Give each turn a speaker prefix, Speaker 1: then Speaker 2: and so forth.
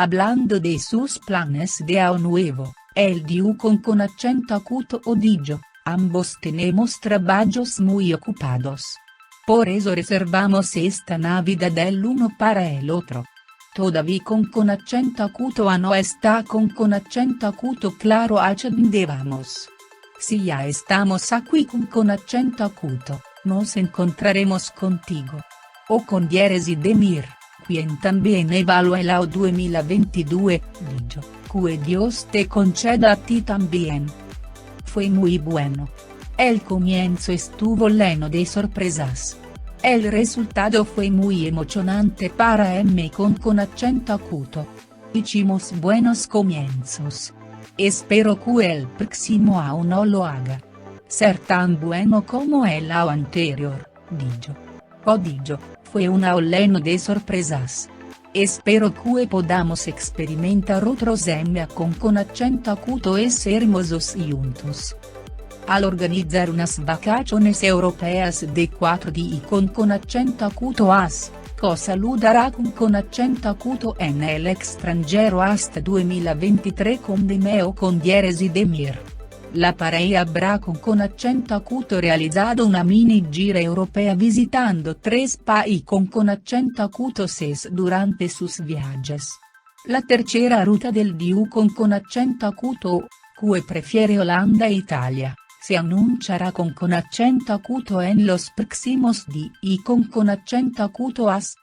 Speaker 1: Hablando de sus planes de a nuevo, el diu con acento acuto o ambos tenemos trabajos muy ocupados. Por eso reservamos esta Navidad del uno para el otro. Todavía con con acento acuto a no está con con acento acuto claro accendevamos. Si ya estamos aquí con con acento acuto, nos encontraremos contigo. O con diéresi de mir quien también evalúa el 2022, dijo, que Dios te conceda a ti también. Fue muy bueno. El comienzo estuvo lleno de sorpresas. El resultado fue muy emocionante para M con con acento acuto. Hicimos buenos comienzos. Espero que el próximo aún no lo haga. Ser tan bueno como el año anterior, dijo. O dijo, fue una oleno de sorpresas. Espero que podamos experimentar otros M con con acento acuto es hermosos juntos. Al organizar unas vacaciones europeas de 4 días con con acento acuto as, co saludará con con acento acuto en el extranjero hasta 2023 con Demeo con Dieresi Demir. La pareja habrá con, acento acuto realizado una mini gira europea visitando tres países con con acento acuto ses durante sus viajes. La tercera ruta del Diu con con acento acuto, que prefiere Holanda e Italia, se anunciará con con acento acuto en los próximos días y con con acento acuto as.